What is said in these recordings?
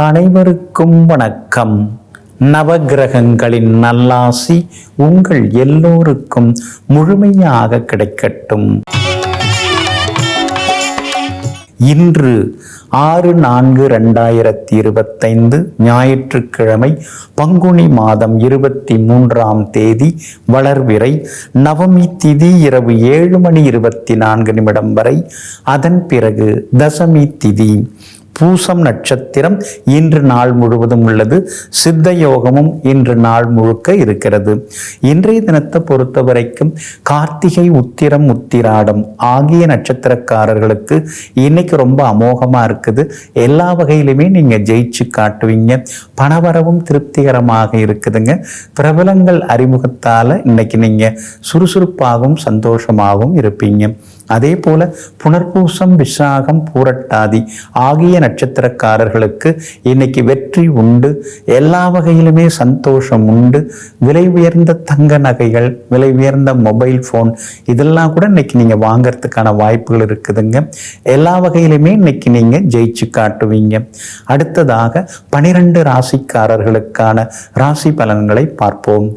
அனைவருக்கும் வணக்கம். நவகிரகங்களின் நல்லாசி உங்கள் எல்லோருக்கும் முழுமையாக கிடைக்கட்டும். இன்று ஆறு நான்கு ரெண்டாயிரத்தி இருபத்தைந்து ஞாயிற்றுக்கிழமை பங்குனி மாதம் இருபத்தி மூன்றாம் தேதி வளர்விறை நவமி திதி இரவு ஏழு மணி இருபத்தி நான்கு நிமிடம் வரை. அதன் பிறகு தசமி திதி. பூசம் நட்சத்திரம் இன்று நாள் முழுவதும் உள்ளது. சித்த யோகமும் இன்று நாள் முழுக்க இருக்கிறது. இன்றைய தினத்தை பொறுத்த வரைக்கும் கார்த்திகை உத்திரம் உத்திராடம் ஆகிய நட்சத்திரக்காரர்களுக்கு இன்னைக்கு ரொம்ப அமோகமா இருக்குது. எல்லா வகையிலுமே நீங்க ஜெயிச்சு காட்டுவீங்க. பணவரவும் திருப்திகரமாக இருக்குதுங்க. பிரபலங்கள் அறிமுகத்தால இன்னைக்கு நீங்க சுறுசுறுப்பாகவும் சந்தோஷமாகவும் இருப்பீங்க. அதே போல புனர்பூசம் விசாகம் பூரட்டாதி ஆகிய நட்சத்திரக்காரர்களுக்கு இன்னைக்கு வெற்றி உண்டு. எல்லா வகையிலுமே சந்தோஷம் உண்டு. விலை உயர்ந்த தங்க நகைகள் விலை உயர்ந்த மொபைல் ஃபோன் இதெல்லாம் கூட இன்னைக்கு நீங்க வாங்கறதுக்கான வாய்ப்புகள் இருக்குதுங்க. எல்லா வகையிலுமே இன்னைக்கு நீங்க ஜெயிச்சு காட்டுவீங்க. அடுத்ததாக பனிரெண்டு ராசிக்காரர்களுக்கான ராசி பலன்களை பார்ப்போம்.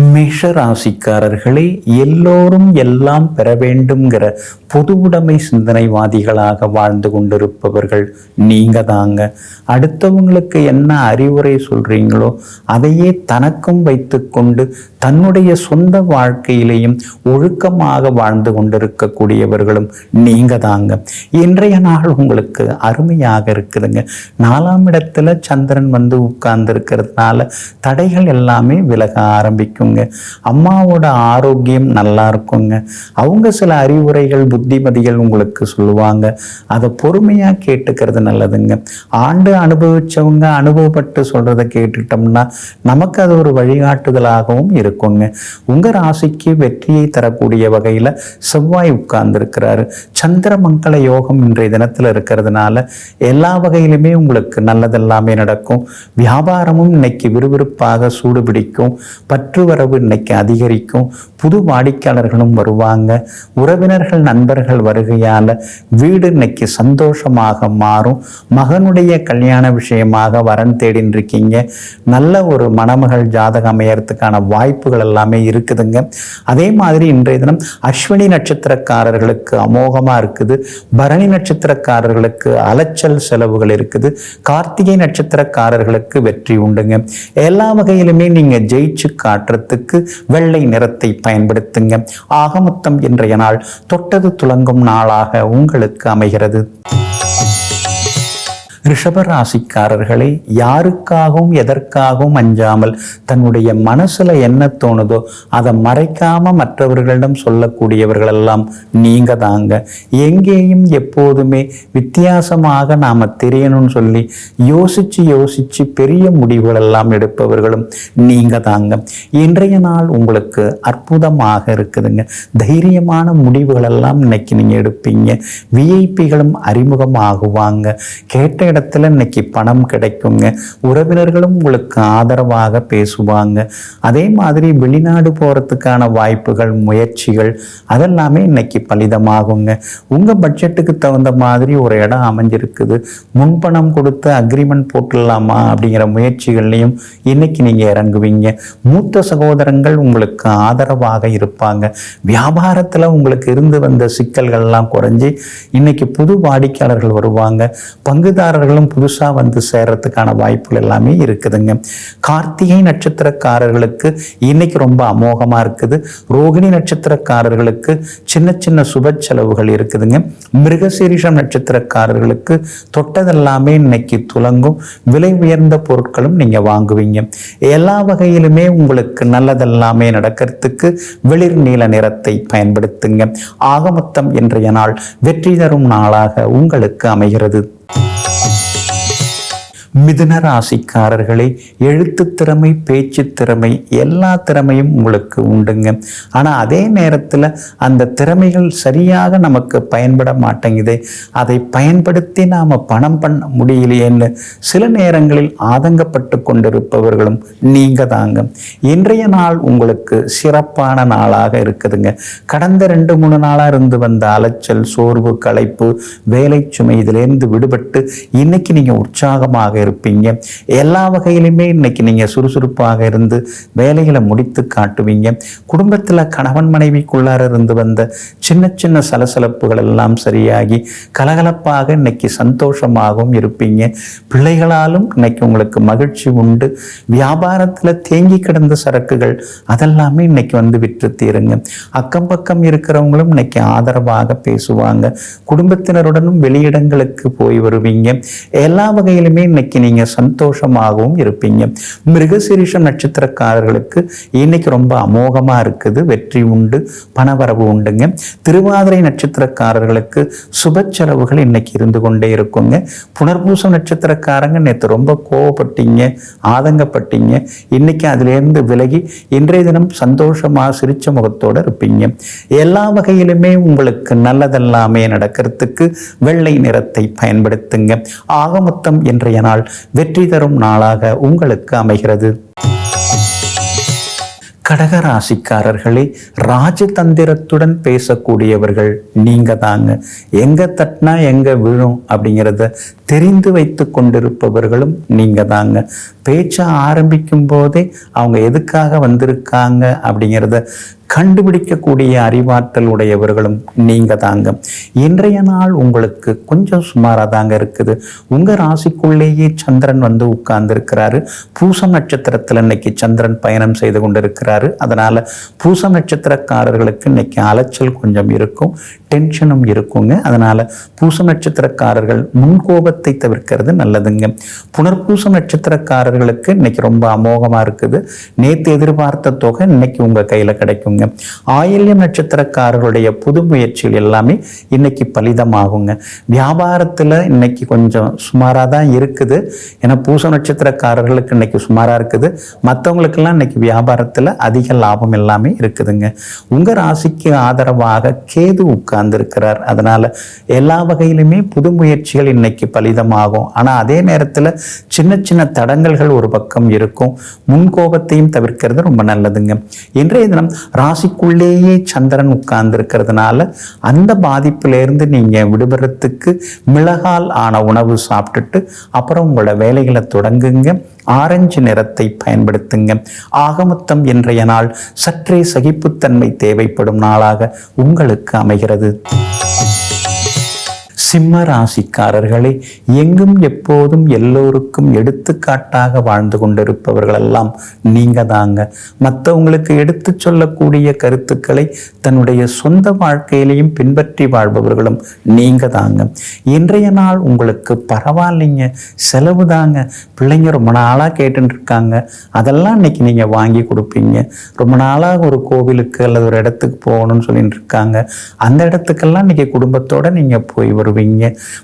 மேஷ ராசிக்காரர்களே எல்லோரும் எல்லாம் பெற வேண்டும்ங்கிற பொது உடைமை சிந்தனைவாதிகளாக வாழ்ந்து கொண்டிருப்பவர்கள் நீங்க தாங்க. அடுத்தவங்களுக்கு என்ன அறிவுரை சொல்றீங்களோ அதையே தனக்கும் வைத்துக்கொண்டு தன்னுடைய சொந்த வாழ்க்கையிலையும் ஒழுக்கமாக வாழ்ந்து கொண்டிருக்கக்கூடியவர்களும் நீங்க தாங்க. இன்றைய நாள் உங்களுக்கு அருமையாக இருக்குதுங்க. நாலாம் இடத்துல சந்திரன் வந்து உட்கார்ந்து இருக்கிறதுனால தடைகள் எல்லாமே விலக ஆரம்பிக்கும். இருக்குங்க. அம்மாவோட ஆரோக்கியம் நல்லா இருக்குங்க. அவங்க சில அறிவுரைகள் புத்திமதிகள் உங்களுக்கு சொல்லுவாங்க. அதை பொறுமையா கேட்டுக்கிறது நல்லதுங்க. ஆண்டு அனுபவிச்சவங்க அனுபவப்பட்டு சொல்றதை கேட்டுட்டோம்னா நமக்கு அது ஒரு வழிகாட்டுதலாகவும் இருக்குங்க. உங்க ராசிக்கு வெற்றியை தரக்கூடிய வகையில செவ்வாய் உட்கார்ந்து இருக்கிறாரு சந்திரமங்கல யோகம் இன்றைய தினத்துல இருக்கிறதுனால எல்லா வகையிலுமே உங்களுக்கு நல்லதெல்லாமே நடக்கும். வியாபாரமும் இன்னைக்கு விறுவிறுப்பாக சூடு பிடிக்கும் பற்று வரவு இன்னைக்கு அதிகரிக்கும். புது வாடிக்கையாளர்களும் வருவாங்க. உறவினர்கள் நண்பர்கள் வருகையால் வீடு இன்னைக்கு சந்தோஷமாக மாறும். மகனுடைய கல்யாண விஷயமாக வரன் தேடின்னு இருக்கீங்க நல்ல ஒரு மணமகள் ஜாதகம் அமையறதுக்கான வாய்ப்புகள் எல்லாமே இருக்குதுங்க. அதே மாதிரி இன்றைய தினம் அஸ்வினி நட்சத்திரக்காரர்களுக்கு அமோகமா இருக்குது. பரணி நட்சத்திரக்காரர்களுக்கு அலைச்சல் செலவுகள் இருக்குது. கார்த்திகை நட்சத்திரக்காரர்களுக்கு வெற்றி உண்டுங்க. எல்லா வகையிலுமே நீங்க ஜெயிச்சு காட்டுறது நிறத்துக்கு வெள்ளை நிறத்தை பயன்படுத்துங்க. ஆகமொத்தம் இன்றைய நாள் தொட்டது துலங்கும் நாளாக உங்களுக்கு அமைகிறது. ரிஷபராசிக்காரர்களை யாருக்காகவும் எதற்காகவும் அஞ்சாமல் தன்னுடைய மனசுல என்ன தோணுதோ அதை மறைக்காம மற்றவர்களிடம் சொல்லக்கூடியவர்கள் எல்லாம் நீங்க தாங்க. எங்கேயும் எப்போதுமே வித்தியாசமாக நாம தெரியணும்னு சொல்லி யோசிச்சு யோசிச்சு பெரிய முடிவுகள் எல்லாம் எடுப்பவர்களும் நீங்க தாங்க. இன்றைய நாள் உங்களுக்கு அற்புதமாக இருக்குதுங்க. தைரியமான முடிவுகள் எல்லாம் இன்னைக்கு நீங்க எடுப்பீங்க. விஐபிகளும் அறிமுகமாகுவாங்க. கேட்ட இடத்துல இன்னைக்கு பணம் கிடைக்குங்க. உறவினர்களும் உங்களுக்கு ஆதரவாக பேசுவாங்க. அதே மாதிரி வெளிநாடு போறதுக்கான வாய்ப்புகள் முயற்சிகள் அதெல்லாமே இன்னைக்கு பலிதமாகுங்க. உங்க பட்ஜெட்டுக்கு தகுந்த மாதிரி ஒரு இடம் அமைஞ்சிருக்குது. முன்பணம் கொடுத்து அக்ரிமெண்ட் போட்டுடலாமா அப்படிங்கிற முயற்சிகள்லையும் இன்னைக்கு நீங்க இறங்குவீங்க. மூத்த சகோதரங்கள் உங்களுக்கு ஆதரவாக இருப்பாங்க. வியாபாரத்துல உங்களுக்கு இருந்து வந்த சிக்கல்கள்லாம் குறைஞ்சி இன்னைக்கு புது வாடிக்கையாளர்கள் வருவாங்க. நட்சத்திரக்காரர்களும் புதுசா வந்து சேர்றதுக்கான வாய்ப்புகள் எல்லாமே இருக்குதுங்க. கார்த்திகை நட்சத்திரக்காரர்களுக்கு இன்னைக்கு ரொம்ப அமோகமா இருக்குது. ரோகிணி நட்சத்திரக்காரர்களுக்கு சின்ன சின்ன சுப செலவுகள் இருக்குதுங்க. மிருகசீரிஷம் நட்சத்திரக்காரர்களுக்கு தொட்டதெல்லாமே இன்னைக்கு துலங்கும். விலை உயர்ந்த பொருட்களும் நீங்க வாங்குவீங்க. எல்லா வகையிலுமே உங்களுக்கு நல்லதெல்லாமே நடக்கிறதுக்கு வெளிர் நீல நிறத்தை பயன்படுத்துங்க. ஆகமொத்தம் இன்றைய நாள் வெற்றி தரும் நாளாக உங்களுக்கு அமைகிறது. மிதுன ராசிக்காரர்களே எழுத்து திறமை பேச்சு திறமை எல்லா திறமையும் உங்களுக்கு உண்டுங்க. ஆனால் அதே நேரத்தில் அந்த திறமைகள் சரியாக நமக்கு பயன்பட மாட்டேங்குது. அதை பயன்படுத்தி நாம் பணம் பண்ண முடியலையேன்னு சில நேரங்களில் ஆதங்கப்பட்டு கொண்டிருப்பவர்களும் நீங்க தாங்க. இன்றைய நாள் உங்களுக்கு சிறப்பான நாளாக இருக்குதுங்க. கடந்த ரெண்டு மூணு நாளாக இருந்து வந்த அலைச்சல் சோர்வு களைப்பு வேலை சுமை இதிலேருந்து விடுபட்டு இன்னைக்கு நீங்கள் உற்சாகமாக இருப்பீங்க. எல்லா வகையிலுமே இன்னைக்கு நீங்கள் சுறுசுறுப்பாக இருந்து வேலைகளை முடித்து காட்டுவீங்க. குடும்பத்தில் கணவன் மனைவிக்குள்ளார இருந்து வந்த சின்ன சின்ன சலசலப்புகள் எல்லாம் சரியாகி கலகலப்பாக இன்னைக்கு சந்தோஷமாகவும் இருப்பீங்க. பிள்ளைகளாலும் இன்னைக்கு உங்களுக்கு மகிழ்ச்சி உண்டு. வியாபாரத்தில் தேங்கி கிடந்த சரக்குகள் அதெல்லாமே இன்னைக்கு வந்து விற்று தீருங்க. அக்கம் பக்கம் இருக்கிறவங்களும் இன்னைக்கு ஆதரவாக பேசுவாங்க. குடும்பத்தினருடனும் வெளியிடங்களுக்கு போய் வருவீங்க. எல்லா வகையிலுமே இன்னைக்கு இன்னைக்கு நீங்க சந்தோஷமாகவும் இருப்பீங்க. மிருகசிரீஷம் நட்சத்திரக்காரர்களுக்கு இன்னைக்கு ரொம்ப அமோகமா இருக்குது வெற்றி உண்டு பணவரவு உண்டுங்க. திருவாதிரை நட்சத்திரக்காரர்களுக்கு சுப செலவுகள் இன்னைக்கு இருந்து கொண்டே இருக்குங்க. புனர்பூசம் நட்சத்திரக்காரங்க நேற்று ரொம்ப கோவப்பட்டீங்க ஆதங்கப்பட்டீங்க. இன்னைக்கு அதிலிருந்து விலகி இன்றைய தினம் சந்தோஷமா சிரிச்ச முகத்தோட இருப்பீங்க. எல்லா வகையிலுமே உங்களுக்கு நல்லதெல்லாமே நடக்கிறதுக்கு வெள்ளை நிறத்தை பயன்படுத்துங்க. ஆக மொத்தம் இன்றைய நாள் வெற்றி தரும் நாளாக உங்களுக்கு அமைகிறது. கடகராசிக்காரர்களே ராஜதந்திரத்துடன் பேசக்கூடியவர்கள் நீங்க தாங்க. எங்க தட்டினா எங்க விழும் அப்படிங்கிறத தெரிந்து வைத்து கொண்டிருப்பவர்களும் நீங்க தாங்க. பேச்சை ஆரம்பிக்கும் போதே அவங்க எதுக்காக வந்திருக்காங்க அப்படிங்கிறத கண்டுபிடிக்கக்கூடிய அறிவாற்றல் உடையவர்களும் நீங்கள் தாங்க. இன்றைய நாள் உங்களுக்கு கொஞ்சம் சுமாராக தாங்க இருக்குது. உங்கள் ராசிக்குள்ளேயே சந்திரன் வந்து உட்கார்ந்துருக்கிறாரு. பூச நட்சத்திரத்தில் இன்னைக்கு சந்திரன் பயணம் செய்து கொண்டிருக்கிறாரு. அதனால் பூச நட்சத்திரக்காரர்களுக்கு இன்னைக்கு அலைச்சல் கொஞ்சம் இருக்கும். டென்ஷனும் இருக்குங்க. அதனால் பூச நட்சத்திரக்காரர்கள் முன்கோபத்தை தவிர்க்கிறது நல்லதுங்க. புனர்பூச நட்சத்திரக்காரர்களுக்கு இன்னைக்கு ரொம்ப அமோகமாக இருக்குது. நேற்று எதிர்பார்த்த தொகை இன்னைக்கு உங்கள் கையில் கிடைக்குங்க. ஆயில்யம் நட்சத்திரக்காரர்களுடைய புது முயற்சிகள் எல்லாமே இன்னைக்கு பலிதமாகுங்க. வியாபாரத்தில் இன்னைக்கு கொஞ்சம் சுமாராக தான் இருக்குது. ஏன்னா பூச நட்சத்திரக்காரர்களுக்கு இன்னைக்கு சுமாராக இருக்குது. மற்றவங்களுக்கெல்லாம் இன்னைக்கு வியாபாரத்தில் அதிக லாபம் எல்லாமே இருக்குதுங்க. உங்கள் ராசிக்கு ஆதரவாக கேது உட்கார்ந்துருக்கிறார். அதனால் எல்லா வகையிலுமே புது முயற்சிகள் இன்னைக்கு பலிதமாகும். ஆனால் அதே நேரத்தில் சின்ன சின்ன தடங்கல்கள் ஒரு பக்கம் இருக்கும். முன்கோபத்தையும் தவிர்க்கிறது ரொம்ப நல்லதுங்க. இன்றைய தினம் ராசிக்குள்ளேயே சந்திரன் உட்கார்ந்துருக்கிறதுனால அந்த பாதிப்பிலேருந்து நீங்க விடுபடுறதுக்கு மிளகால் ஆன உணவு சாப்பிட்டுட்டு அப்புறம் உங்களோட வேலைகளை தொடங்குங்க. ஆரஞ்சு நிறத்தை பயன்படுத்துங்க. ஆகமொத்தம் இன்றைய நாள் சற்றே சகிப்புத்தன்மை தேவைப்படும் நாளாக உங்களுக்கு அமைகிறது. சிம்ம ராசிக்காரர்களே எங்கும் எப்போதும் எல்லோருக்கும் எடுத்துக்காட்டாக வாழ்ந்து கொண்டிருப்பவர்களெல்லாம் நீங்க தாங்க. மற்றவங்களுக்கு எடுத்து சொல்லக்கூடிய கருத்துக்களை தன்னுடைய சொந்த வாழ்க்கையிலையும் பின்பற்றி வாழ்பவர்களும் நீங்க தாங்க. இன்றைய நாள் உங்களுக்கு பரவாயில்லைங்க செலவு தாங்க. பிள்ளைங்க ரொம்ப நாளாக கேட்டுட்டு இருக்காங்க அதெல்லாம் இன்னைக்கு நீங்க வாங்கி கொடுப்பீங்க. ரொம்ப நாளாக ஒரு கோவிலுக்கு அல்லது ஒரு இடத்துக்கு போகணும்னு சொல்லிட்டு இருக்காங்க அந்த இடத்துக்கெல்லாம் இன்னைக்கு குடும்பத்தோட நீங்க போய் வருவீங்க.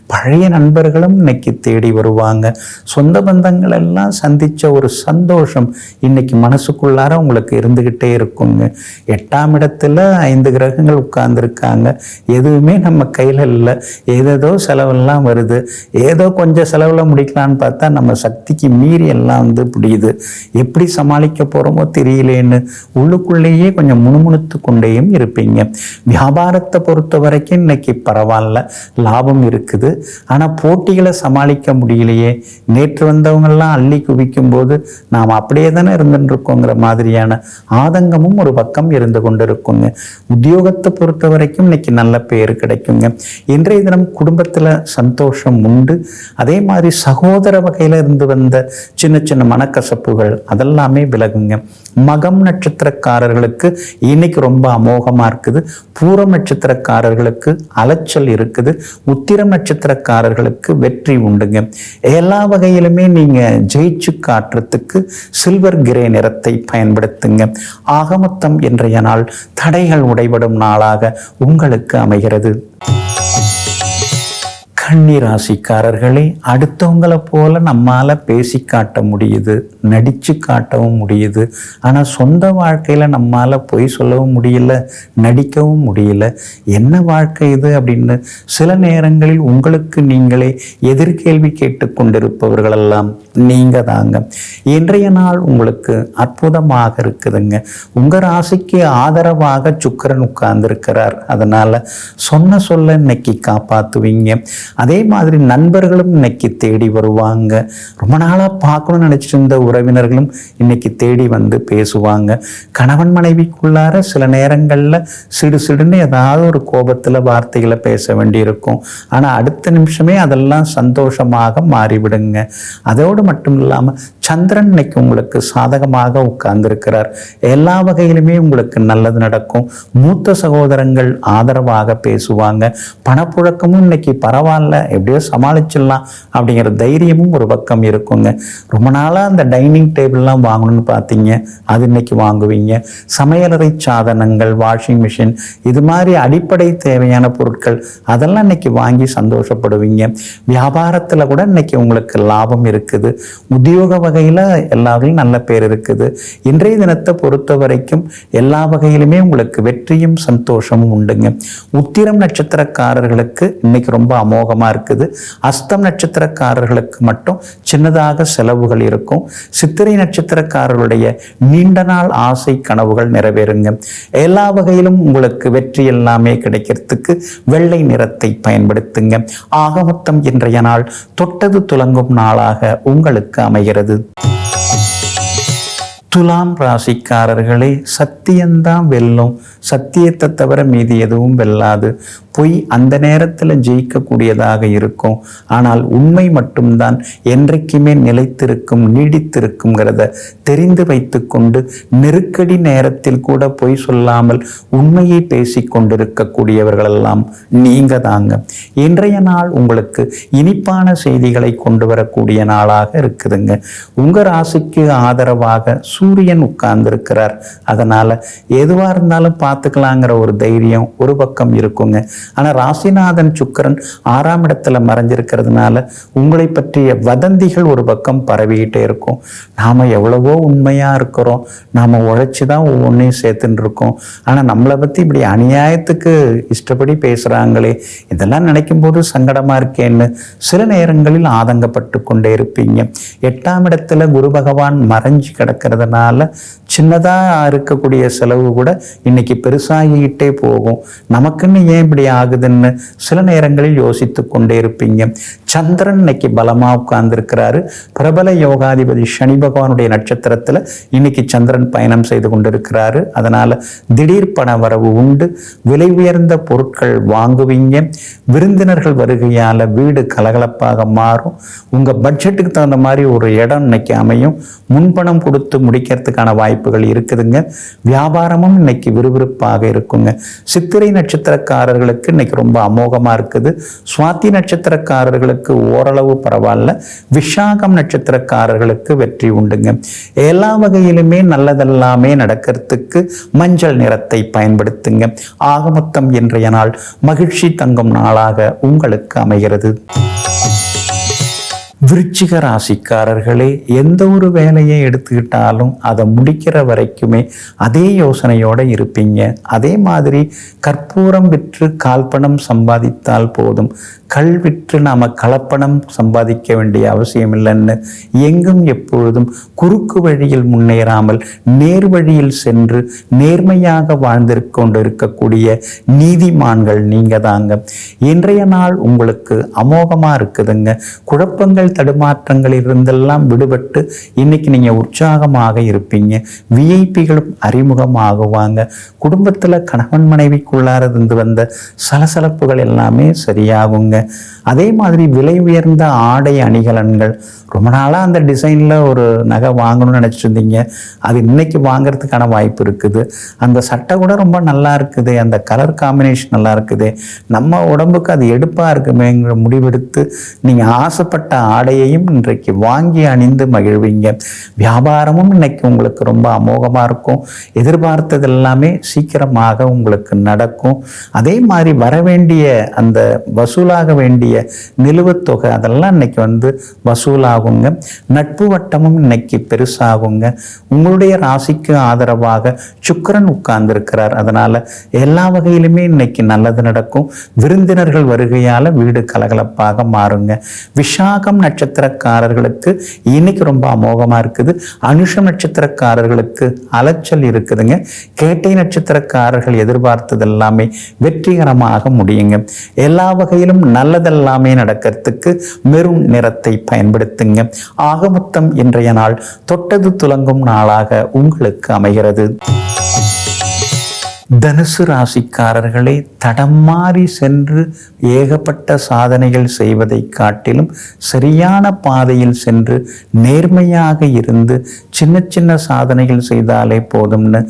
பழைய நண்பர்களும் இன்னைக்கு தேடி வருவாங்க. சொந்த பந்தங்கள் எல்லாம் சந்திச்ச ஒரு சந்தோஷம் இன்னைக்கு மனசுக்குள்ளார உங்களுக்கு இருந்துகிட்டே இருக்குங்க. எட்டாம் இடத்துல ஐந்து கிரகங்கள் உட்கார்ந்துருக்காங்க. எதுவுமே நம்ம கையில் இல்லை. ஏதேதோ செலவெல்லாம் வருது. ஏதோ கொஞ்சம் செலவில் முடிக்கலான்னு பார்த்தா நம்ம சக்திக்கு மீறி எல்லாம் வந்து புரியுது எப்படி சமாளிக்க போறோமோ தெரியலேன்னு உள்ளுக்குள்ளேயே கொஞ்சம் முணுமுணுத்து கொண்டேயும் இருப்பீங்க. வியாபாரத்தை பொறுத்த வரைக்கும் இன்னைக்கு பரவாயில்ல. லாபம் இருக்குது. ஆனால் போட்டிகளை சமாளிக்க முடியலையே. நேற்று வந்தவங்கள்லாம் அள்ளி குவிக்கும் போது நாம் அப்படியே தானே இருந்துட்டு மாதிரியான ஆதங்கமும் ஒரு பக்கம் இருந்து கொண்டு இருக்குங்க உத்தியோகத்தை பொறுத்த வரைக்கும் இன்னைக்கு நல்ல பேர் கிடைக்குங்க. இன்றைய தினம் குடும்பத்தில் சந்தோஷம் உண்டு. அதே மாதிரி சகோதர வகையில இருந்து வந்த சின்ன சின்ன மனக்கசப்புகள் அதெல்லாமே விலகுங்க. மகம் நட்சத்திரக்காரர்களுக்கு இன்னைக்கு ரொம்ப அமோகமாக இருக்குது. பூரம் நட்சத்திரக்காரர்களுக்கு அலைச்சல் இருக்குது. உத்திரம் நட்சத்திரக்காரர்களுக்கு வெற்றி உண்டுங்க. எல்லா வகையிலுமே நீங்க ஜெயிச்சு காட்டுறதுக்கு சில்வர் கிரே நிறத்தை பயன்படுத்துங்க. ஆகமொத்தம் இன்றைய நாள் தடைகள் உடைபடும் நாளாக உங்களுக்கு அமைகிறது. கன்னி ராசிக்காரர்களே அடுத்தவங்களை போல நம்மால் பேசி காட்ட முடியுது நடித்து காட்டவும் முடியுது. ஆனால் சொந்த வாழ்க்கையில் நம்மால் பொய் சொல்லவும் முடியல நடிக்கவும் முடியல. என்ன வாழ்க்கை இது அப்படின்னு சில நேரங்களில் உங்களுக்கு நீங்களே எதிர்கேள்வி கேட்டுக்கொண்டிருப்பவர்களெல்லாம் நீங்க தாங்க இன்றைய நாள் உங்களுக்கு அற்புதமாக இருக்குதுங்க. உங்க ராசிக்கு ஆதரவாக சுக்கிரன் உட்கார்ந்திருக்கிறார். அதனால சொன்ன சொல்ல இன்னைக்கு காப்பாத்துவீங்க. அதே மாதிரி நண்பர்களும் இன்னைக்கு தேடி வருவாங்க. ரொம்ப நாளாக பார்க்கணும்னு நினைச்சிருந்த இருந்த உறவினர்களும் இன்னைக்கு தேடி வந்து பேசுவாங்க. கணவன் மனைவிக்குள்ளார சில நேரங்களில் சிடு சிடுன்னு ஏதாவது ஒரு கோபத்தில் வார்த்தைகளை பேச வேண்டியிருக்கும். ஆனால் அடுத்த நிமிஷமே அதெல்லாம் சந்தோஷமாக மாறிவிடுங்க. அதோடு மட்டும் இல்லாமல் சந்திரன் இன்னைக்கு உங்களுக்கு சாதகமாக உட்கார்ந்திருக்கிறார். எல்லா வகையிலுமே உங்களுக்கு நல்லது நடக்கும். மூத்த சகோதரங்கள் ஆதரவாக பேசுவாங்க. பணப்புழக்கமும் இன்னைக்கு பரவாயில்ல எப்படியோ சமாளிச்சிடலாம் அப்படிங்கிற தைரியமும் ஒரு பக்கம் இருக்குங்க. ரொம்ப நாளாக அந்த டைனிங் டேபிள்லாம் வாங்கணும்னு பார்த்தீங்க. அது இன்னைக்கு வாங்குவீங்க. சமையலறை சாதனங்கள் வாஷிங் மிஷின் இது மாதிரி அடிப்படை தேவையான பொருட்கள் அதெல்லாம் இன்னைக்கு வாங்கி சந்தோஷப்படுவீங்க. வியாபாரத்தில் கூட இன்னைக்கு உங்களுக்கு லாபம் இருக்குது. உத்தியோக வகையில் எல்லா வகையிலும் நல்ல பேர் இருக்குது. இன்றைய தினத்தை பொறுத்த வரைக்கும் எல்லா வகையிலுமே உங்களுக்கு வெற்றியும் சந்தோஷமும் உண்டுங்க. உத்திரம் நட்சத்திரக்காரர்களுக்கு இன்னைக்கு ரொம்ப அமோகமாக இருக்குது. அஸ்தம் நட்சத்திரக்காரர்களுக்கு மட்டும் சின்னதாக செலவுகள் இருக்கும். சித்திரை நட்சத்திரக்காரர்களுடைய நீண்ட நாள் ஆசை கனவுகள் நிறைவேறுங்க. எல்லா வகையிலும் உங்களுக்கு வெற்றி எல்லாமே கிடைக்கிறதுக்கு வெள்ளை நிறத்தை பயன்படுத்துங்க. ஆக மொத்தம் இன்றைய நாள் தொட்டது துலங்கும் நாளாக உங்களுக்கு அமைகிறது. துலாம் ராசிக்காரர்களே சத்தியம்தான் வெல்லும். சத்தியத்தை தவிர மீதி எதுவும் வெல்லாது. பொய் அந்த நேரத்தில் ஜெயிக்கக்கூடியதாக இருக்கும். ஆனால் உண்மை மட்டும்தான் என்றைக்குமே நிலைத்திருக்கும் நீடித்திருக்குங்கிறத தெரிந்து வைத்துக்கொண்டு நெருக்கடி நேரத்தில் கூட பொய் சொல்லாமல் உண்மையை பேசி கொண்டிருக்கக்கூடியவர்களெல்லாம் நீங்க தாங்க. இன்றைய நாள் உங்களுக்கு இனிப்பான செய்திகளை கொண்டு வரக்கூடிய நாளாக இருக்குதுங்க. உங்க ராசிக்கு ஆதரவாக சூரியன் உட்கார்ந்திருக்கிறார். அதனால் எதுவாக இருந்தாலும் பார்த்துக்கலாங்கிற ஒரு தைரியம் ஒரு பக்கம் இருக்குங்க. ஆனால் ராசிநாதன் சுக்கரன் ஆறாம் இடத்துல மறைஞ்சிருக்கிறதுனால உங்களை பற்றிய வதந்திகள் ஒரு பக்கம் பரவிக்கிட்டே இருக்கும். நாம் எவ்வளவோ உண்மையாக இருக்கிறோம். நாம் உழைச்சி தான் ஒவ்வொன்றையும் சேர்த்துன்னு இருக்கோம் ஆனால் நம்மளை பற்றி இப்படி அநியாயத்துக்கு இஷ்டப்படி பேசுகிறாங்களே இதெல்லாம் நினைக்கும் போது சங்கடமா இருக்கேன்னு சில நேரங்களில் ஆதங்கப்பட்டு கொண்டே இருப்பீங்க. எட்டாம் இடத்துல குரு பகவான் மறைஞ்சு கிடக்கிறதுனால சின்னதாக இருக்கக்கூடிய செலவு கூட இன்னைக்கு பெருசாகிக்கிட்டே போகும். நமக்குன்னு ஏன் இப்படி ஆகுதுன்னு சில நேரங்களில் யோசித்து கொண்டே இருப்பீங்க. சந்திரன் இன்னைக்கு பலமா உட்கார்ந்துருக்கிறாரு. பிரபல யோகாதிபதி சனி பகவானுடைய நட்சத்திரத்துல இன்னைக்கு சந்திரன் பயணம் செய்து கொண்டிருக்கிறாரு. அதனால திடீர் பண வரவு உண்டு. விலை உயர்ந்த பொருட்கள் வாங்குவீங்க. விருந்தினர்கள் வருகையால வீடு கலகலப்பாக மாறும். உங்க பட்ஜெட்டுக்கு தகுந்த மாதிரி ஒரு இடம் இன்னைக்கு அமையும். முன்பணம் கொடுத்து முடிக்கிறதுக்கான வாய்ப்புகள் இருக்குதுங்க. வியாபாரமும் இன்னைக்கு விறுவிறுப்பாக இருக்குங்க. சித்திரை நட்சத்திரக்காரர்களுக்கு இன்னைக்கு ரொம்ப அமோகமா இருக்குது. சுவாத்தி நட்சத்திரக்காரர்களுக்கு ஓரளவு பரவாயில்ல. விஷாகம் நட்சத்திரக்காரர்களுக்கு வெற்றி உண்டுங்க. எல்லா வகையிலுமே நல்லதெல்லாமே நடக்கிறதுக்கு மஞ்சள் நிறத்தை பயன்படுத்துங்க. ஆகமொத்தம் இன்றைய நாள் மகிழ்ச்சி தங்கும் நாளாக உங்களுக்கு அமைகிறது. விருச்சிக ராசிக்காரர்களே எந்த ஒரு வேலையை எடுத்துக்கிட்டாலும் அதை முடிக்கிற வரைக்குமே அதே யோசனையோடு இருப்பீங்க. அதே மாதிரி கற்பூரம் விற்று கால்பணம் சம்பாதித்தால் போதும். கல் விற்று நாம கலப்பணம் சம்பாதிக்க வேண்டிய அவசியம் இல்லைன்னு எங்கும் எப்பொழுதும் குறுக்கு வழியில் முன்னேறாமல் நேர் வழியில் சென்று நேர்மையாக வாழ்ந்து கொண்டு இருக்கக்கூடிய நீதிமான்கள் நீங்க தாங்க இன்றைய நாள் உங்களுக்கு அமோகமாக இருக்குதுங்க. குழப்பங்கள் தடுமாற்றங்கள் இருந்தெல்லாம் விடுபட்டு இன்னைக்கு நீங்க உற்சாகமாக இருப்பீங்க. விஐபிகளும் அறிமுகமாகுவாங்க. குடும்பத்துல கணவன் மனைவிக்குள்ளார இருந்து வந்த சலசலப்புகள் எல்லாமே சரியாகுங்க. அதே மாதிரி விலை உயர்ந்த ஆடை அணிகலன்கள் ரொம்ப நாளாக அந்த டிசைனில் ஒரு நகை வாங்கணும்னு நினச்சிருந்தீங்க அது இன்னைக்கு வாங்கிறதுக்கான வாய்ப்பு இருக்குது. அந்த சட்டை கூட ரொம்ப நல்லா இருக்குது. அந்த கலர் காம்பினேஷன் நல்லா இருக்குது. நம்ம உடம்புக்கு அது எடுப்பாக இருக்குமேங்கிற முடிவெடுத்து நீங்கள் ஆசைப்பட்ட ஆடையையும் இன்றைக்கு வாங்கி அணிந்து மகிழ்வீங்க. வியாபாரமும் இன்னைக்கு உங்களுக்கு ரொம்ப அமோகமாக இருக்கும். எதிர்பார்த்தது எல்லாமே சீக்கிரமாக உங்களுக்கு நடக்கும். அதே மாதிரி வர வேண்டிய அந்த வசூலாக வேண்டிய நிலுவத் தொகை அதெல்லாம் இன்னைக்கு வந்து பெருசாகுங்க. நட்பு வட்டமும் இன்னைக்கு பெருசாகுங்க. உங்களுடைய ராசிக்கு ஆதரவாக சுக்கிரன் உட்கார்ந்திருக்கிறார். அதனால எல்லா வகையிலுமே இன்னைக்கு நல்லது நடக்கும். விருந்தினர்கள் வருகையால வீடு கலகலப்பாக மாறுங்க. விஷாகம் நட்சத்திரக்காரர்களுக்கு இன்னைக்கு ரொம்ப அமோகமா இருக்குது. அனுஷம் நட்சத்திரக்காரர்களுக்கு அலைச்சல் இருக்குதுங்க. கேட்டை நட்சத்திரக்காரர்கள் எதிர்பார்த்தது எல்லாமே வெற்றிகரமாக முடியுங்க. எல்லா வகையிலும் நல்லதெல்லாமே நடக்கிறதுக்கு மெரும் நிறத்தை பயன்படுத்துங்க. ஆக மொத்தம் இன்றைய நாள் தொட்டது துலங்கும் நாளாக உங்களுக்கு அமைகிறது. தனுசு ராசிக்காரர்களை தடம் மாறி சென்று ஏகப்பட்ட சாதனைகள் செய்வதை காட்டிலும் சரியான பாதையில் சென்று நேர்மையாக இருந்து சின்ன சின்ன சாதனைகள் செய்தாலே போதும்னு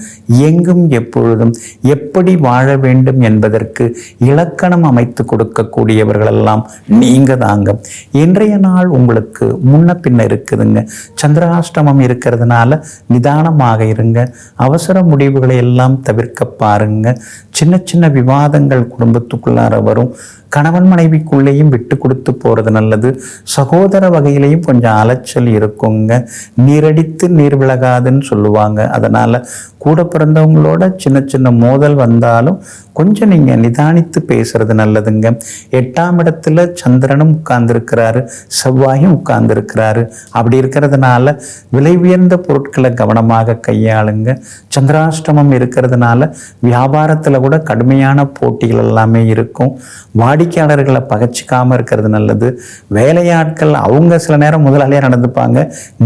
எங்கும் எப்பொழுதும் எப்படி வாழ வேண்டும் என்பதற்கு இலக்கணம் அமைத்து கொடுக்கக்கூடியவர்களெல்லாம் நீங்க தாங்க. இன்றைய நாள் உங்களுக்கு முன்ன பின்ன இருக்குதுங்க. சந்திராஷ்டமம் இருக்கிறதுனால நிதானமாக இருங்க. அவசர முடிவுகளை எல்லாம் தவிர்க்க பாருங்க. சின்ன சின்ன விவாதங்கள் குடும்பத்துக்குள்ளார வரும். கணவன் மனைவிக்குள்ளேயும் விட்டு கொடுத்து போகிறது நல்லது. சகோதர வகையிலையும் கொஞ்சம் அலைச்சல் இருக்குங்க. நீரடித்து நீர் விலகாதுன்னு சொல்லுவாங்க. அதனால் கூட பிறந்தவங்களோட சின்ன சின்ன மோதல் வந்தாலும் கொஞ்சம் நீங்கள் நிதானித்து பேசுறது நல்லதுங்க. எட்டாம் இடத்துல சந்திரனும் உட்கார்ந்துருக்கிறாரு. செவ்வாயும் உட்கார்ந்துருக்கிறாரு. அப்படி இருக்கிறதுனால விலை உயர்ந்த பொருட்களை கவனமாக கையாளுங்க. சந்திராஷ்டமம் இருக்கிறதுனால வியாபாரத்தில் கூட கடுமையான போட்டிகள் எல்லாமே இருக்கும். வாடிக்கையாளர்களை பகச்சிக்காமல் இருக்கிறது நல்லது. வேலையாட்கள் அவங்க சில நேரம் முதலாளியாக நடந்துப்பாங்க.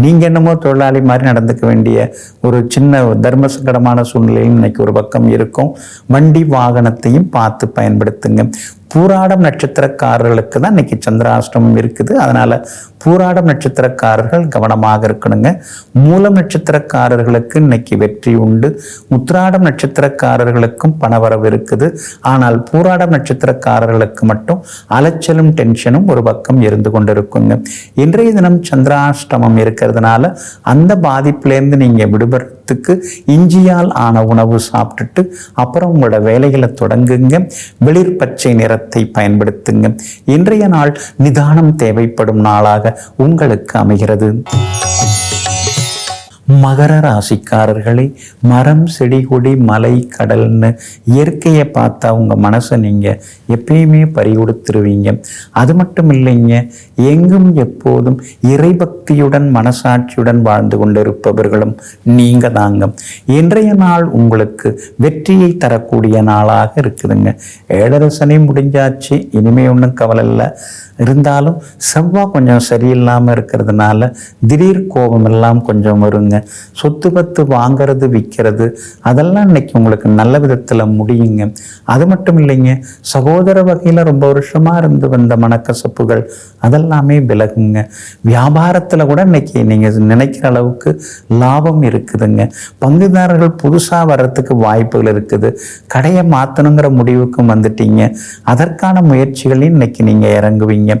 நீங்கள் என்னமோ தொழிலாளி மாதிரி நடந்துக்க வேண்டிய ஒரு சின்ன தர்ம சங்கடமான சூழ்நிலையும் இன்னைக்கு ஒரு பக்கம் இருக்கும். வண்டி வாகனத்தையும் பார்த்து பயன்படுத்துங்க. பூராடம் நட்சத்திரக்காரர்களுக்கு தான் இன்னைக்கு சந்திராஷ்டமம் இருக்குது. அதனால் பூராடம் நட்சத்திரக்காரர்கள் கவனமாக இருக்கணுங்க. மூலம் நட்சத்திரக்காரர்களுக்கு இன்னைக்கு வெற்றி உண்டு. உத்திராடம் நட்சத்திரக்காரர்களுக்கும் பணவரவு இருக்குது. ஆனால் பூராடம் நட்சத்திரக்காரர்களுக்கு மட்டும் அலைச்சலும் டென்ஷனும் ஒரு பக்கம் இருந்து கொண்டிருக்குங்க. இன்றைய தினம் சந்திராஷ்டமம் இருக்கிறதுனால அந்த பாதிப்பிலேருந்து நீங்க நேரத்துக்கு இஞ்சியால் ஆன உணவு சாப்பிட்டுட்டு அப்புறம் உங்களோட வேலைகளை தொடங்குங்க. வெளிர் பச்சை நிறத்தை பயன்படுத்துங்க. இன்றைய நாள் நிதானம் தேவைப்படும் நாளாக உங்களுக்கு அமைகிறது. மகர ராசிக்காரர்களை மரம் செடி கொடி மலை கடல்னு இயற்கையை பார்த்தா உங்கள் மனசை நீங்கள் எப்பயுமே பறிகொடுத்துருவீங்க. அது மட்டும் இல்லைங்க எங்கும் எப்போதும் இறைபக்தியுடன் மனசாட்சியுடன் வாழ்ந்து கொண்டிருப்பவர்களும் நீங்கள் தாங்க. இன்றைய நாள் உங்களுக்கு வெற்றியை தரக்கூடிய நாளாக இருக்குதுங்க. ஏழரசனை முடிஞ்சாச்சு இனிமே ஒன்றும் கவலை இல்லை. இருந்தாலும் செவ்வாய் கொஞ்சம் சரியில்லாமல் இருக்கிறதுனால திடீர் கோபம் எல்லாம் கொஞ்சம் வருங்க. சொத்து பத்து வாங்கிறது விற்கிறது அதெல்லாம் இன்னைக்கு உங்களுக்கு நல்ல விதத்தில் முடியுங்க. அது மட்டும் இல்லைங்க சகோதர வகையில் ரொம்ப வருஷமா இருந்து வந்த மனக்கசப்புகள் அதெல்லாமே விலகுங்க. வியாபாரத்தில் கூட இன்னைக்கு நீங்கள் நினைக்கிற அளவுக்கு லாபம் இருக்குதுங்க. பங்குதாரர்கள் புதுசாக வர்றதுக்கு வாய்ப்புகள் இருக்குது. கடையை மாற்றணுங்கிற முடிவுக்கும் வந்துட்டீங்க. அதற்கான முயற்சிகளையும் இன்னைக்கு நீங்கள் இறங்குவீங்க.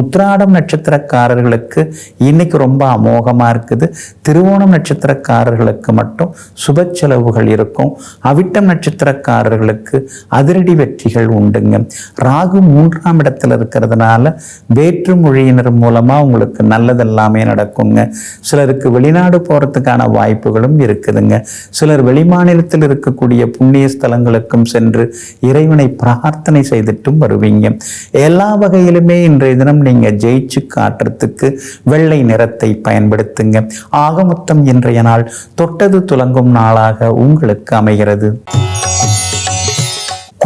உத்ராடம் நட்சத்திரக்காரர்களுக்கு இன்னைக்கு ரொம்ப அமோகமாக இருக்குது. திருவோணம் நட்சத்திரக்காரர்களுக்கு மட்டும் சுப செலவுகள் இருக்கும். அவிட்டம் நட்சத்திரக்காரர்களுக்கு அதிரடி வெற்றிகள் உண்டுங்க. ராகு மூன்றாம் இடத்துல இருக்கிறதுனால வேற்று மொழியினர் மூலமாக உங்களுக்கு நல்லதெல்லாமே நடக்குங்க. சிலருக்கு வெளிநாடு போறதுக்கான வாய்ப்புகளும் இருக்குதுங்க. சிலர் வெளிமாநிலத்தில் இருக்கக்கூடிய புண்ணிய ஸ்தலங்களுக்கும் சென்று இறைவனை பிரார்த்தனை செய்துட்டும் வருவீங்க. எல்லா வகையிலுமே இன்றைய தினம் நீங்க ஜெயிச்சு காட்டுறதுக்கு வெள்ளை நிறத்தை பயன்படுத்துங்க. ஆக மொத்தம் இன்றைய நாள் தொட்டது துலங்கும் நாளாக உங்களுக்கு அமைகிறது.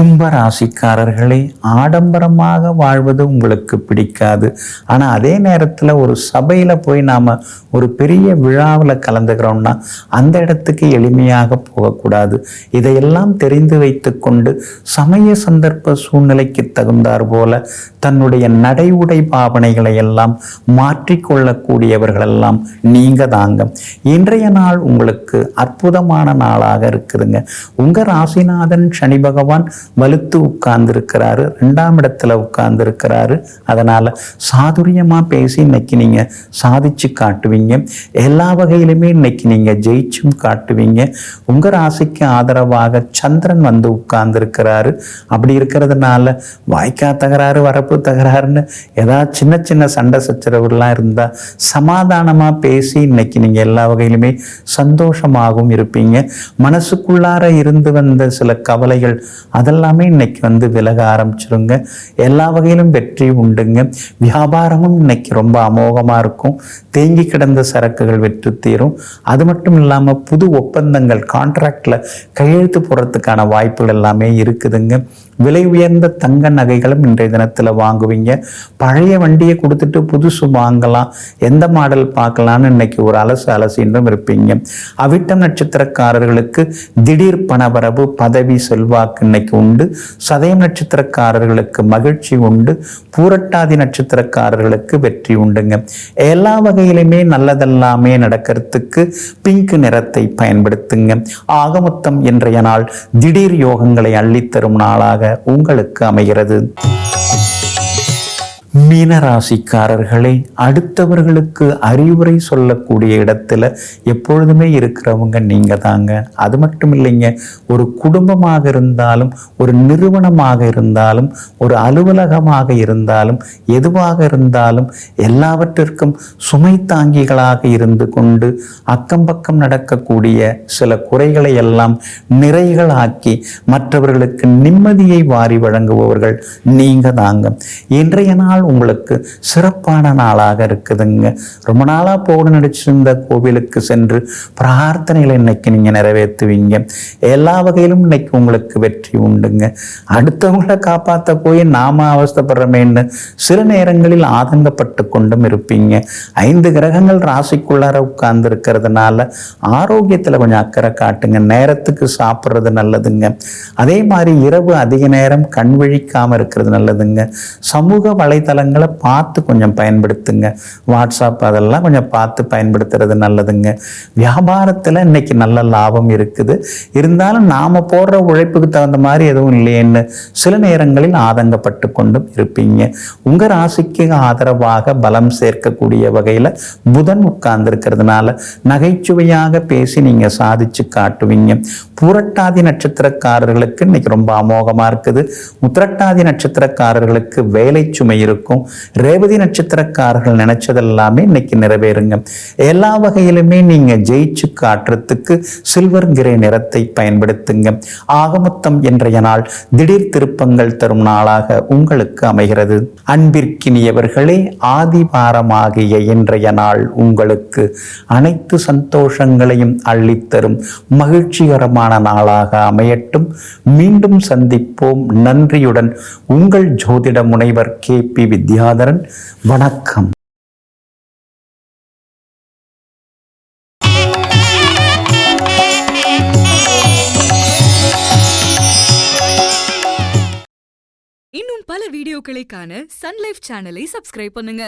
கும்பராசிக்காரர்களே ஆடம்பரமாக வாழ்வது உங்களுக்கு பிடிக்காது. ஆனால் அதே நேரத்தில் ஒரு சபையில் போய் நாம் ஒரு பெரிய விழாவில் கலந்துக்கிறோம்னா அந்த இடத்துக்கு எளிமையாக போகக்கூடாது. இதையெல்லாம் தெரிந்து வைத்துக்கொண்டு சமய சந்தர்ப்ப சூழ்நிலைக்கு தகுந்தாற் போல தன்னுடைய நடை உடை பாவனைகளை எல்லாம் மாற்றிக்கொள்ளக்கூடியவர்களெல்லாம் நீங்க தாங்க. இன்றைய நாள் உங்களுக்கு அற்புதமான நாளாக இருக்குதுங்க. உங்க ராசிநாதன் சனி பகவான் வலுத்து உட்கார்ந்துருக்கிறாரு ரெண்டாம் இடத்துல உட்கார்ந்துருக்கிறாரு. அதனால் சாதுரியமாக பேசி இன்னைக்கு நீங்க சாதிச்சு காட்டுவீங்க. எல்லா வகையிலுமே இன்னைக்கு நீங்க ஜெயிச்சும் காட்டுவீங்க. உங்கள் ராசிக்கு ஆதரவாக சந்திரன் வந்து உட்கார்ந்துருக்கிறாரு. அப்படி இருக்கிறதுனால வாய்க்கா தகராறு வரப்பு தகராறுன்னு ஏதாவது சின்ன சின்ன சண்டை சச்சரவுலாம் இருந்தால் சமாதானமாக பேசி இன்னைக்கு நீங்க எல்லா வகையிலுமே சந்தோஷமாகவும் இருப்பீங்க. மனசுக்குள்ளார இருந்து வந்த சில கவலைகள் அதெல்லாம் எல்லாமே இன்னைக்கு வந்து விலக ஆரம்பிச்சிருங்க. எல்லா வகையிலும் வெற்றி உண்டுங்க. வியாபாரமும் இன்னைக்கு ரொம்ப அமோகமாக இருக்கும். தேங்கி கிடந்த சரக்குகள் வெற்றி தீரும். அது மட்டும் இல்லாமல் புது ஒப்பந்தங்கள் கான்ட்ராக்டில் கையெழுத்து போடுறதுக்கான வாய்ப்புகள் எல்லாமே இருக்குதுங்க. விலை உயர்ந்த தங்க நகைகளும் இன்றைய தினத்தில் வாங்குவீங்க. பழைய வண்டியை கொடுத்துட்டு புதுசு வாங்கலாம். எந்த மாடல் பார்க்கலான்னு இன்னைக்கு ஒரு அலசு அலசின்றும் இருப்பீங்க. அவிட்டம் நட்சத்திரக்காரர்களுக்கு திடீர் பணவரவு பதவி செல்வாக்கு இன்னைக்கு உண்டு. சதயம் நட்சத்திரக்காரர்களுக்கு மகிழ்ச்சி உண்டு. பூரட்டாதி நட்சத்திரக்காரர்களுக்கு வெற்றி உண்டுங்க. எல்லா வகையிலுமே நல்லதெல்லாமே நடக்கிறதுக்கு பிங்க் நிறத்தை பயன்படுத்துங்க. ஆகமொத்தம் இன்றைய நாள் திடீர் யோகங்களை அள்ளித்தரும் நாளாக உங்களுக்கு அமைகிறது. மீனராசிக்காரர்களே அடுத்தவர்களுக்கு அறிவுரை சொல்லக்கூடிய இடத்துல எப்பொழுதுமே இருக்கிறவங்க நீங்க தாங்க. அது மட்டும் இல்லைங்க ஒரு குடும்பமாக இருந்தாலும் ஒரு நிறுவனமாக இருந்தாலும் ஒரு அலுவலகமாக இருந்தாலும் எதுவாக இருந்தாலும் எல்லாவற்றிற்கும் சுமை தாங்கிகளாக இருந்து கொண்டு அக்கம் பக்கம் நடக்கக்கூடிய சில குறைகளை எல்லாம் நிறைகளாக்கி மற்றவர்களுக்கு நிம்மதியை வாரி வழங்குபவர்கள் நீங்க தாங்க. இன்றைய நாள் உங்களுக்கு சிறப்பான நாளாக இருக்குதுங்க. ரொம்ப நாளாக போகணும்னு நினச்சிருந்த கோவிலுக்கு சென்று பிரார்த்தனைகளை இன்னைக்கு நீங்க நிறைவேற்றுவீங்க. எல்லா வகையிலும் இன்னைக்கு உங்களுக்கு வெற்றி உண்டுங்க. அடுத்தவங்களை காப்பாற்ற போய் நாம அவஸ்தைப்படுறமேன்னு சில நேரங்களில் ஆதங்கப்பட்டு கொண்டும் இருப்பீங்க. ஐந்து கிரகங்கள் ராசிக்குள்ளார உட்கார்ந்து இருக்கிறதுனால ஆரோக்கியத்துல கொஞ்சம் அக்கறை காட்டுங்க. நேரத்துக்கு சாப்பிட்றது நல்லதுங்க. அதே மாதிரி இரவு அதிக நேரம் கண் விழிக்காம இருக்கிறது நல்லதுங்க. சமூக இணையதளங்களை பார்த்து கொஞ்சம் பயன்படுத்துங்க. வாட்ஸ்அப் அதெல்லாம் கொஞ்சம் பார்த்து பயன்படுத்துறது நல்லதுங்க. வியாபாரத்தில் இன்னைக்கு நல்ல லாபம் இருக்குது. இருந்தாலும் நாம் போடுற உழைப்புக்கு தகுந்த மாதிரி எதுவும் இல்லையேன்னு சில நேரங்களில் ஆதங்கப்பட்டு கொண்டும் இருப்பீங்க. உங்கள் ராசிக்கு ஆதரவாக பலம் சேர்க்கக்கூடிய வகையில் புதன் உட்கார்ந்துருக்கிறதுனால நகைச்சுவையாக பேசி நீங்கள் சாதிச்சு காட்டுவீங்க. புரட்டாதி நட்சத்திரக்காரர்களுக்கு இன்னைக்கு ரொம்ப அமோகமாக இருக்குது. உத்திரட்டாதி நட்சத்திரக்காரர்களுக்கு வேலை சுமை இருக்கும். இருக்கும். ரேவதி நட்சத்திரக்காரர்கள் நினைச்சதெல்லாமே இன்னைக்கு நிறைவேறுங்க. எல்லா வகையிலுமே நீங்க ஜெயிச்சு காட்டுறதுக்கு சில்வர் கிரே நிறத்தை பயன்படுத்துங்க. ஆகமொத்தம் இன்றைய நாள் திடீர் திருப்பங்கள் தரும் நாளாக உங்களுக்கு அமைகிறது. அன்பிற்கினியவர்களே ஆதிவாரமாகிய இன்றைய நாள் உங்களுக்கு அனைத்து சந்தோஷங்களையும் அள்ளித்தரும் மகிழ்ச்சிகரமான நாளாக அமையட்டும். மீண்டும் சந்திப்போம். நன்றியுடன் உங்கள் ஜோதிட முனைவர் கே. பி. வித்யாதரன் வணக்கம். இன்னும் பல வீடியோக்களை காண சன்லைஃப் சேனலை சப்ஸ்கிரைப் பண்ணுங்க.